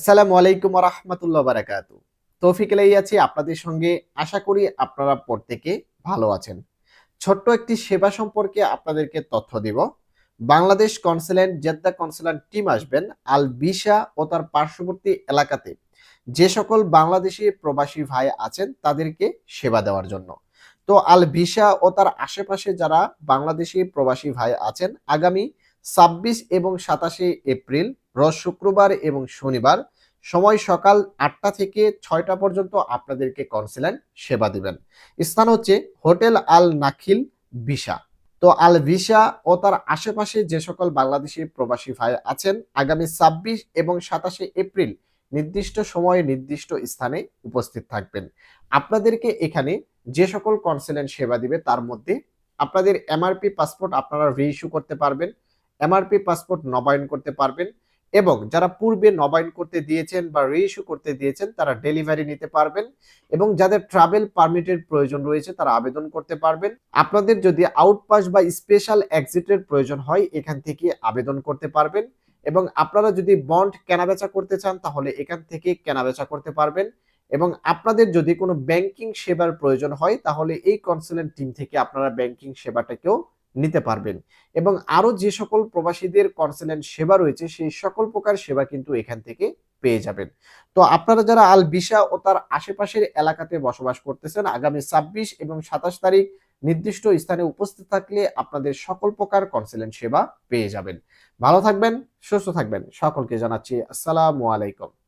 আসসালামু আলাইকুম রহমতুল্লাহ বারাকাতু। তৌফিক এলাই আছি, আপনাদের সঙ্গে আশা করি আপনারা প্রত্যেকে ভালো আছেন। ছোট্ট একটি সেবা সম্পর্কে আপনাদেরকে তথ্য দিব। Bangladesh consulate Jeddah consulate team আসবেন আল বিশা ও তার পার্শ্ববর্তী এলাকাতে। যে সকল বাংলাদেশি প্রবাসী ভাই আছেন তাদেরকে সেবা দেওয়ার জন্য। তো আল ভিসা ও তার আশেপাশে যারা বাংলাদেশি প্রবাসী ভাই আছেন, আগামী ছাব্বিশ এবং সাতাশে এপ্রিল রোজ শুক্রবার এবং শনিবার। সময় সকাল আটটা থেকে ছয়টা পর্যন্ত আপনাদেরকে কনসিলেন্ট সেবা দিবেন। স্থান হচ্ছে হোটেল আল নাখিল ভিসা। তো আল ভিসা ও তার আশেপাশে যে সকল বাংলাদেশি প্রবাসী ভাই আছেন, আগামী ছাব্বিশ এবং সাতাশে এপ্রিল নির্দিষ্ট সময়ে নির্দিষ্ট স্থানে উপস্থিত থাকবেন। আপনাদেরকে এখানে যে সকল কনসিলেন্ট সেবা দিবে তার মধ্যে আপনাদের এমআরপি পাসপোর্ট আপনারা রিইস্যু করতে পারবেন, এমআরপি পাসপোর্ট নবায়ন করতে পারবেন এবং যারা পূর্বে নবায়ন করতে দিয়েছেন বা রিইস্যু করতে দিয়েছেন, তারা ডেলিভারি নিতে পারবেন এবং যাদের ট্রাভেল পারমিটের প্রয়োজন রয়েছে, তারা আবেদন করতে পারবেন। আপনাদের যদি আউটপাস বা স্পেশাল এক্সিটের প্রয়োজন হয়, এখান থেকে আবেদন করতে পারবেন এবং আপনারা যদি বন্ড কেনাবেচা করতে চান, তাহলে এখান থেকে কেনাবেচা করতে পারবেন এবং আপনাদের যদি কোনো ব্যাংকিং সেবার প্রয়োজন হয়, তাহলে এই কনসালেন্ট টিম থেকে আপনারা ব্যাংকিং সেবাটাকেও নিতে পারবেন। এবং আরও যে সকল প্রবাসীদের কনসালেন্ট সেবা রয়েছে, সেই সকল প্রকার সেবা কিন্তু এখান থেকে পেয়ে যাবেন। তো আপনারা যারা আল বিশা ও তার আশেপাশের এলাকাতে বসবাস করতেছেন, আগামী ছাব্বিশ এবং সাতাশ তারিখ নির্দিষ্ট স্থানে উপস্থিত থাকলে আপনাদের সকল প্রকার কনসালেন্ট সেবা পেয়ে যাবেন। ভালো থাকবেন, সুস্থ থাকবেন। সকলকে জানাচ্ছি আসসালামু আলাইকুম।